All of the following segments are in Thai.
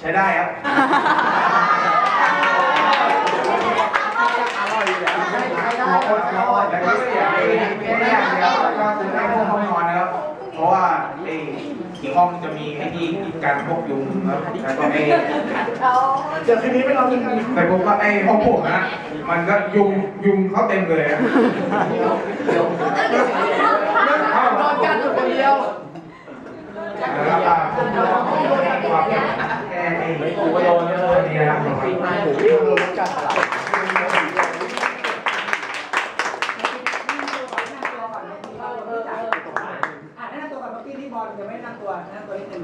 ใช้ได้ครับ อร่อยอยู่แล้วแล้วก็เสียไอ้แค่นี้อย่างเดียวแล้วก็คือให้พวกห้องนอนนะครับ เพราะว่าไอ้อีกห้องจะมีไอ้ที่การพวกยุงครับแล้วก็ไอ้เดี๋ยวคืนนี้ไปลองกินกันแต่ผมว่าไอ้ห้องผมนะมันก็ยุงยุงเขาเต็มเลยอะนอนกันอยู่คนเดียวแล้วก็ผ มก็ความแค่ไอ้กูก็โดนเยอะนี่นะครับโดนกัดสลับอะแนะนำตัวก่อนเมื่อกี้ที่บอลยังไม่นะนำตัวนะนำตัวนิดนึง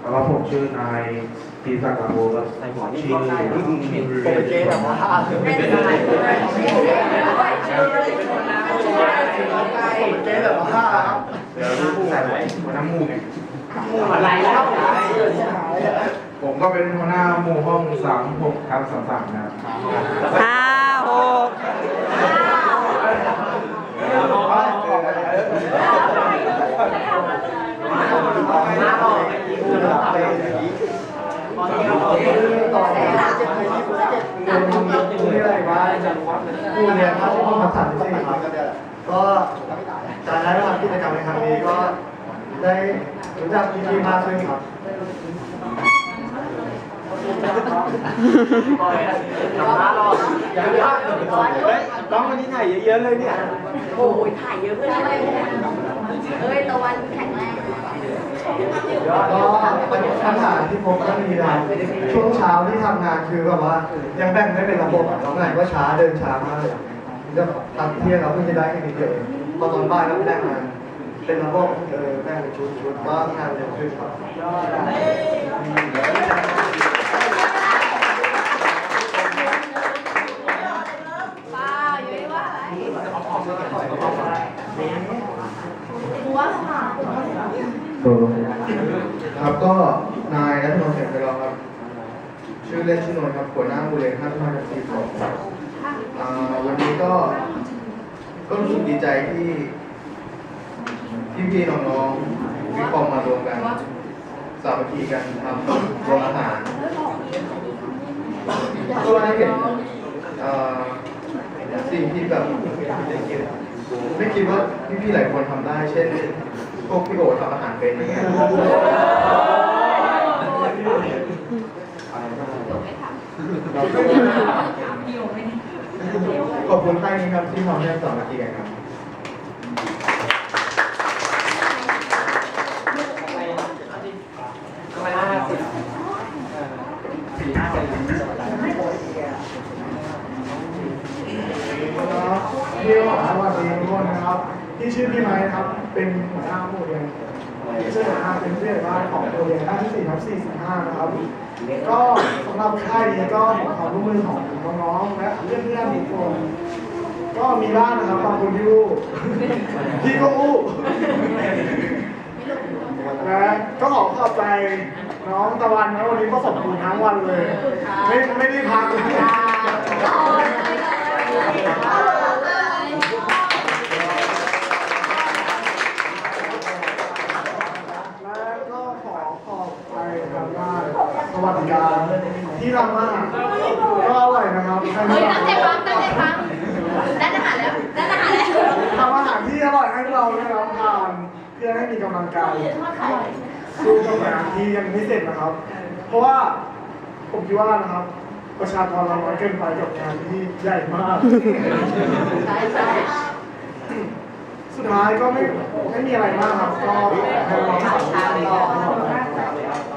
แล้วผมชื่อนายปีศักดิ์อาโบครับชื่อโปรเกสแบบว่าไม่เป็นไรโปรเกสแบบว่าเดี๋ยวรู้ใส่ไว้หัวน้าหมู่ไงอะไรแล้ว ผม ก็เป็นหัวหน้าหมู่ห้องสามหกทับสามสามนะครับห้าหกตอนนี้ต่อเจ็ดปีที่ผมเจ็ดเดือนมีอะไรมาผู้เรียนเขาต้องทำสัตว์จริงครับก็จากนั้นทำกิจกรรมในครั้งนี้ก็ได้รู้จักพี่มากขึ้นครับ ต้องวันนี้ถ่ายเยอะๆเลยเนี่ย โอ้ยถ่ายเยอะเพื่อนอะไรเอ้ยตะวันแข็งแรงก็ปัญหาที่พบก็มีนะช่วงเช้าที่ทำงานคือแบบว่า ยังแบ่งไม่เป็นระบบอะตอนไหนก็ช้าเดินช้ามากเลยจะทำเที่ยงเราเพิ่งจะได้แค่นิดเดียวเองพอตอนบ่ายเราแบ่งมาเป็นระบบเออแบ่งเป็นชุดชุดๆก็งานเร็วขึ้นครับ ป้าอยู่ไม่ว่าอะไรหัวค่ะ ครับก็นายรัตนนท์เสงไปรองครับ ชื่อเล่นชื่อนนท์ครับหัวหน้าบูเลนห้าพันสี่สองวันนี้ก็ก็รู้สึกดีใจที่พี่ๆน้องๆวิคอมมารวมกัน สามัคคีกันทำโรงอาหารก็ได้เห็นสิ่งที่แบบไม่คิดว่าพี่ๆหลายคนทำได้เช่นพวกพี่โอทำอาหารเป็นอย่างเงี้ย ขอบคุณค่ายนี้ครับที่ทำให้สามัคคีกันครับ พี่หวังสวัสดีทุกคนนะครับที่ชื่อพี่ไม้นะครับ เป็นหัวหน้าหมู่เรียน ที่ชื่อหัวหน้าเป็นผู้ใหญ่บ้านของโรงเรียนราชสี่ทับสี่สิบห้านะครับ ก็สำหรับค่ายนี้ก็ขอความร่วมมือของน้องๆและเพื่อนๆทุกคนก็มีบ้านนะครับบางคนที่อู้พี่ก็อู้และก็ขอขอบใจน้องตะวันนะวันนี้ก็สมบูรณ์ทั้งวันเลย ไม่ไม่ได้พักเลย ที่ทำมาก็อร่อยนะครับใครเฮ้ไม่ยอยาตั้กงใจฟังตั้งใจฟังได้อาหารแล้วได้อาหารแล้วทำอาหารที่อร่อยให้เราได้รับทานเพื่อให้มีกำลังกายสู้กับงานที่ยังไม่เสร็จนะครับ เพราะว่าผมคิดว่านะครับ ประชากรเราน้อยเกินไปกับงานที่ใหญ่มากใช่ใช่สุดท้ายก็ไม่ไม่มีอะไรมากครับก็ให้เราทำต่อค่ะ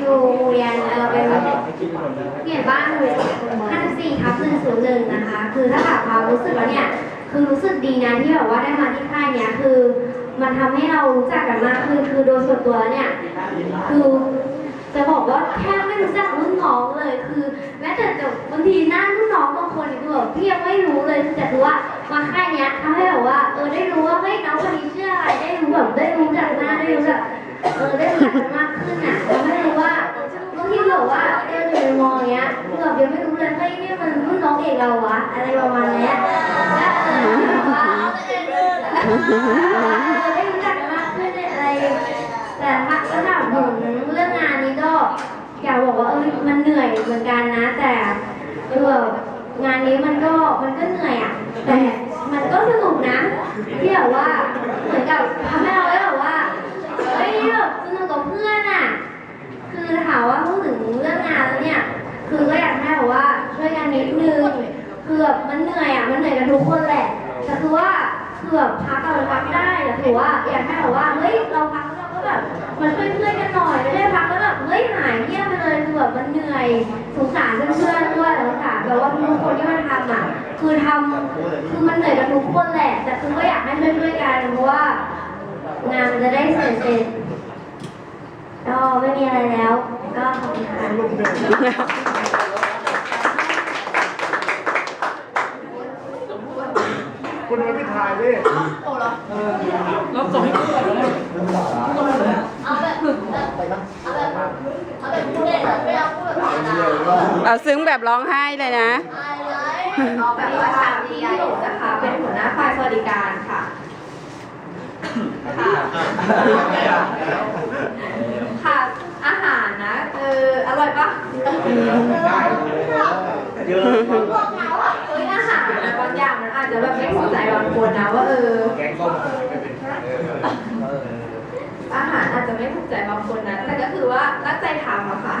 อยู่เรียนเออเป็นเปลี่ยนบ้านหมู่54ทับ101นะคะ คือถ้าถามความรู้สึกแล้วเนี่ย คือรู้สึกดีนะที่แบบว่าได้มาที่ค่ายเนี้ยคือ มันทำให้เรารู้จักกันมากขึ้นคือโดยส่วนตัวแล้วเนี่ย คือจะบอกว่าแทบไม่รู้จักรุ่นน้องเลยคือแม้แต่จะบางทีหน้ารุ่นน้องบางคนเนี่ยคือแบบพี่ยังไม่รู้เลยแต่คือว่ามาค่ายเนี้ยทำให้แบบว่าเออได้รู้ว่าเฮ้ยน้องคนนี้ชื่ออะไรได้รู้แบบได้รู้จักหน้าได้รู้จัก เออได้รู้จักกันมากขึ้นอะทำให้รู้ว่าบางทีแบบว่าเดินอยู่ในมองเงี้ยคือแบบยังไม่รู้เลยเฮ้ยนี่มันรุ่นน้องเอกเราวะอะไรประมาณเนี้ยและเออว่าจะได้รู้จักมากขึ้นอะไร แต่ถ้าถ้าถามถึงเรื่องงานนี้ก็อยากบอกว่าเออมันเหนื่อยเหมือนกันนะ แต่คืองานนี้มันก็มันก็เหนื่อยอะแต่มันก็สนุกนะที่แบบว่าเหมือนกับทำ คือแบบพักเราพักไม่ได้แต่ถือว่าอยากให้แบบว่าเฮ้ยเราพักแล้วเราก็แบบมาช่วยเพื่อนกันหน่อยไม่ได้พักแล้วแบบเฮ้ยหายเงียบไปเลยคือแบบมันเหนื่อยสงสารเพื่อนๆด้วยสงสารแบบว่าทุกคนที่มาทำอะคือทำคือมันเหนื่อยกันทุกคนแหละ แต่คือก็อยากให้ช่วยๆกันเพราะว่างานมันจะได้เสร็จเสร็จก็ไม่มีอะไรแล้ว ก็ขอบคุณค่ะ คุณไม่ไปถ่ายดิเอาซึ้งแบบร้องไห้เลยนะเอาแบบว่าทางที่หนูนะคะ เป็นหัวหน้าฝ่ายสวัสดิการค่ะค่ะค่ะอาหารนะเอออร่อยปะเฮ้ยอาหารนะบาง อย่างมันอาจจะแบบไม่เข้าใจบางคนนะว่าเออ แกงส้มอาหารอาจจะไม่ถูกใจบางคนนะ แต่ก็คือว่าตั้งใจทำอะค่ะ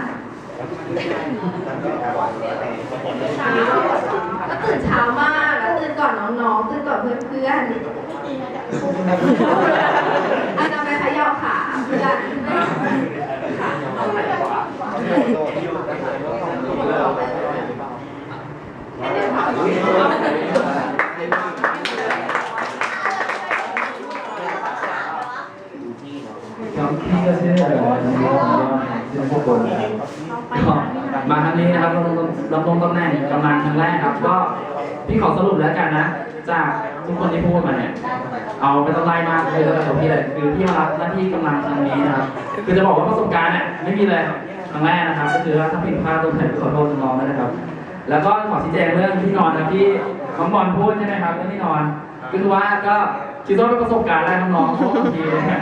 เช้าก็ตื่นเช้ามากแล้วตื่นก่อนน้องๆ ตื่นก่อนเพื่อนๆอาจจะไปเขย่าขาเพื่อนให้เดินผ่าน ครับพี่ก็ชื่อเอ่อน้องยอดชื่อพวกคนก็มาครั้งนี้นะค รับรับรับลงตำแหน่งกำลังครั้งแรกครับ ก็พี่ขอสรุปแล้วกันนะ จากทุกคนที่พูดมาเนี่ย เอาไปต้องไล่มาเลยแล้วกับพี่เลยคือพี่มารับหน้าที่กำลังครั้งนี้นะครับ คือจะบอกว่าประสบการณ์เนี่ยไม่มีเลยครั้งแรกนะครับ ก็คือว่าถ้าผิดพลาดตรงไหนขอโทษน้องๆนะครับ แล้วก็ขอชี้แจงเรื่องที่นอนนะที่น้องบอลพูดใช่ไหมครับเรื่องที่นอนคือว่าก็คิดว่าเป็นประสบการณ์แรกน้องๆเพราะบางทีเนี่ย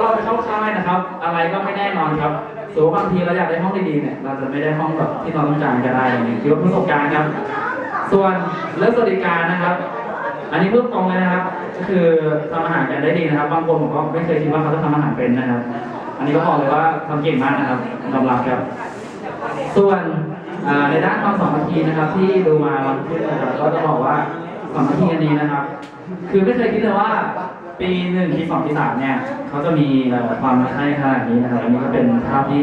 เราไปเข้าค่ายนะครับ อะไรก็ไม่แน่นอนครับสมมติบางทีเราอยากได้ห้องดีๆเนี่ยเราจะไม่ได้ห้องแบบที่เราต้องการก็ได้อย่างนี้คิดว่าประสบการณ์ครับ ส่วนเรื่องสวัสดิการนะครับ อันนี้พูดตรงเลยนะครับ ก็คือทำอาหารกันได้ดีนะครับ บางคนผมก็ไม่เคยคิดว่าเขาจะทำอาหารเป็นนะครับ อันนี้ก็บอกเลยว่าทำเก่งมากนะครับยอมรับครับ ส่วนในด้านความสามัคคีนะครับ ที่ดูมาวันพุธนะครับก็จะบอกว่าสามัคคีอันนี้นะครับ คือไม่เคยคิดเลยว่า ปีหนึ่งปีสองปีสามเนี่ยเขาจะมีความรักใคร่ขนาดนี้นะครับอันนี้ก็เป็นภาพที่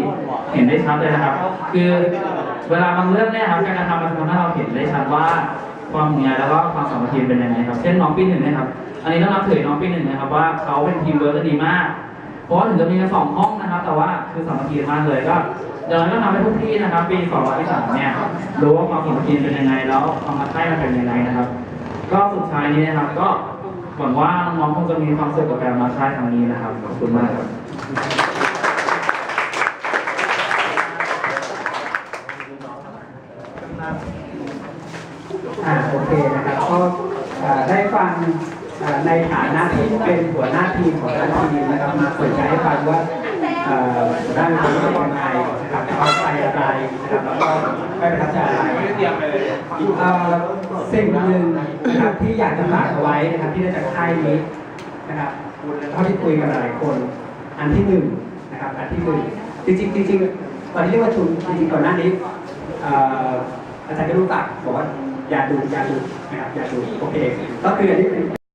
เห็นได้ชัดเลยนะครับ คือเวลาบางเรื่องเนี่ยครับการกระทำมันทำให้เราเห็นได้ชัดว่าความห่วงใยแล้วก็ความสามัคคีเป็นยังไงครับเช่นน้องปีหนึ่งนะครับอันนี้ต้องนับถือน้องปีหนึ่งนะครับว่าเขาเป็นทีมเวิร์กดีมากเพราะถึงจะมีแค่สองห้องนะครับ แต่ว่าคือสามัคคีมากเลยก็อย่างนั้นก็ทำให้ทุกที่นะครับ ปีสองปีสามเนี่ยรู้ว่าความสามัคคีเป็นยังไงแล้วความรักใคร่มันเป็นยังไงนะครับ ก็สุดท้ายนี้นะครับก็ หวังว่าน้องๆคงจะมีความสุขกับการมาค่ายครั้งนี้นะครับ ขอบคุณมากครับอ่าโอเคนะครับก็ได้ฟังในฐานะที่เป็นหัวหน้าทีมของทางทีมนะครับมาเปิดใจให้ฟังว่า เอ่อหัวหน้าทีมเป็นยังไงนะครับเขาใจอะไรนะครับแล้วก็ไม่ประทับใจอะไรไม่ได้เตรียมไปเลยเอ่อสิ่งหนึ่งนะครับที่อยากจะฝากเอาไว้นะครับที่ได้จากค่ายนี้นะครับเท่าที่คุยกันหลายคน อันที่หนึ่งนะครับอันที่หนึ่งจริงจริงตอนที่เรียกว่าชุมจริงๆก่อนหน้านี้อาจารย์ก็รู้จักบอกว่าอย่าดูอย่าดูนะครับอย่าดูโอเคก็คืออันนี้เป็น